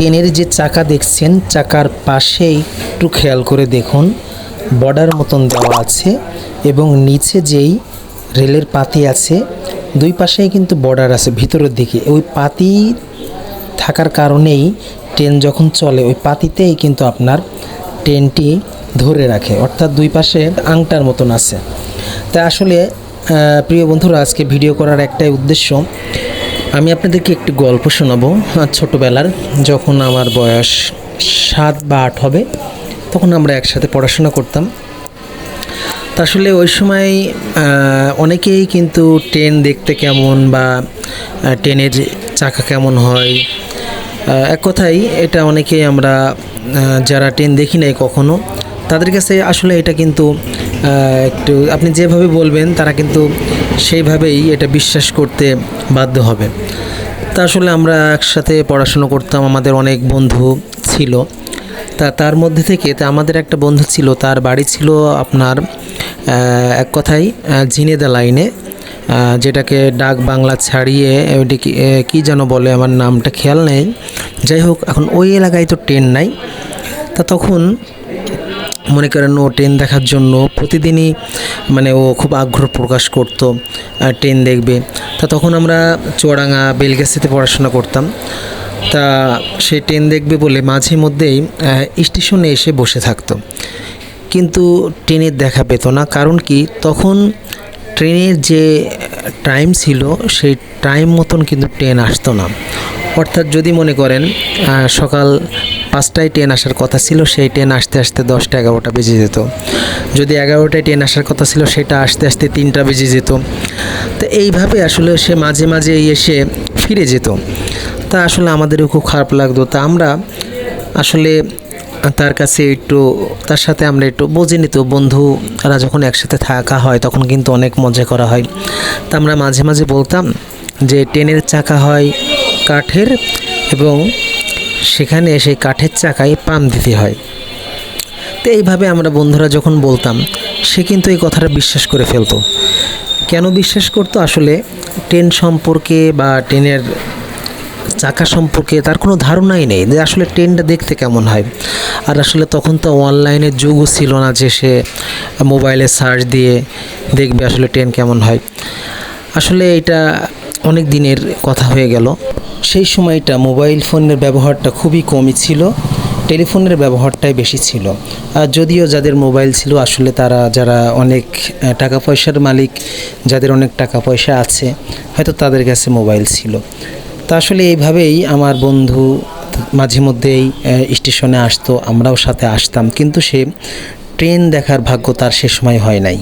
ট্রেনের যে চাকা দেখছেন, চাকার পাশেই একটু খেয়াল করে দেখুন, বর্ডার মতন দেওয়া আছে এবং নিচে যেই রেলের পাতি আছে, দুই পাশেই কিন্তু বর্ডার আছে, ভিতরের দিকে। ওই পাতি থাকার কারণেই ট্রেন যখন চলে, ওই পাতিতেই কিন্তু আপনার ট্রেনটি ধরে রাখে, অর্থাৎ দুই পাশে আংটার মতন আছে। তা আসলে প্রিয় বন্ধুরা, আজকে ভিডিও করার একটাই উদ্দেশ্য আমি আপনাদেরকে একটি গল্প শোনাবো। ছোটোবেলার, যখন আমার বয়স সাত বা আট হবে, তখন আমরা একসাথে পড়াশোনা করতাম। তা আসলে ওই সময় অনেকেই কিন্তু ট্রেন দেখতে কেমন বা ট্রেনের চাকা কেমন হয়। এক কথাই এটা অনেকেই আমরা যারা ট্রেন দেখি নাই কখনো, তাদের কাছে আসলে এটা কিন্তু একটু আপনি যেভাবে বলবেন, তারা কিন্তু সেইভাবেই এটা বিশ্বাস করতে বাধ্য হবে। তা আসলে আমরা একসাথে পড়াশুনো করতাম, আমাদের অনেক বন্ধু ছিল। তা তার মধ্যে থেকে তা আমাদের একটা বন্ধু ছিল, তার বাড়ি ছিল আপনার এক কথাই ঝিনেদা লাইনে যেটাকে ডাক বাংলা ছাড়িয়ে, ওইটি কী যেন বলে, আমার নামটা খেয়াল নেই। যাই হোক, এখন ওই এলাকায় তো ট্রেন নাই। তা তখন মনে করেন ও ট্রেন দেখার জন্য প্রতিদিনই মানে ও খুব আগ্রহ প্রকাশ করতো ট্রেন দেখবে। তা তখন আমরা চুয়াডাঙ্গা, বেলগাছিতে পড়াশোনা করতাম। তা সে ট্রেন দেখবে বলে মাঝে মধ্যেই স্টেশনে এসে বসে থাকতো। কিন্তু ট্রেনের দেখা পেত না। কারণ কি? তখন ট্রেনের যে টাইম ছিল, সেই টাইম মতন কিন্তু ট্রেন আসতো না। অর্থাৎ যদি মনে করেন সকাল পাঁচটায় ট্রেন আসার কথা ছিল, সেই ট্রেন আসতে আসতে দশটা এগারোটা বেজে যেত। যদি এগারোটায় ট্রেন আসার কথা ছিল, সেটা আসতে আসতে তিনটা বেজে যেত। তো এইভাবে আসলে সে মাঝে মাঝে এসে ফিরে যেত। তা আসলে আমাদেরও খুব খারাপ লাগতো। তা আমরা আসলে তার কাছে একটু, তার সাথে আমরা একটু বোঝে নিত, বন্ধুরা যখন একসাথে থাকা হয় তখন কিন্তু অনেক মজা করা হয়। তা আমরা মাঝে মাঝে বলতাম যে ট্রেনের চাকা হয় কাঠের এবং সেখানে সেই কাঠের চাকায় পাম দিতে হয়। তো এইভাবে আমরা বন্ধুরা যখন বলতাম, সে কিন্তু এই কথাটা বিশ্বাস করে ফেলতো। কেন বিশ্বাস করতো? আসলে ট্রেন সম্পর্কে বা ট্রেনের চাকা সম্পর্কে তার কোনো ধারণাই নেই যে আসলে ট্রেনটা দেখতে কেমন হয়। আর আসলে তখন তো অনলাইনের যুগও ছিল না যে সে মোবাইলে সার্চ দিয়ে দেখবে আসলে ট্রেন কেমন হয়। আসলে এটা অনেক দিনের কথা হয়ে গেল। সেই সময়টা মোবাইল ফোনের ব্যবহারটা খুবই কমই ছিল। টেলিফোনের ব্যবহারটাই বেশি ছিল। আর যদিও যাদের মোবাইল ছিল, আসলে তারা, যারা অনেক টাকা পয়সার মালিক, যাদের অনেক টাকা পয়সা আছে, হয়তো তাদের কাছে মোবাইল ছিল। তা আসলে এইভাবেই আমার বন্ধু মাঝে মধ্যেই স্টেশনে আসতো, আমরাও সাথে আসতাম, কিন্তু সে ট্রেন দেখার ভাগ্য তার সে সময় হয় নাই।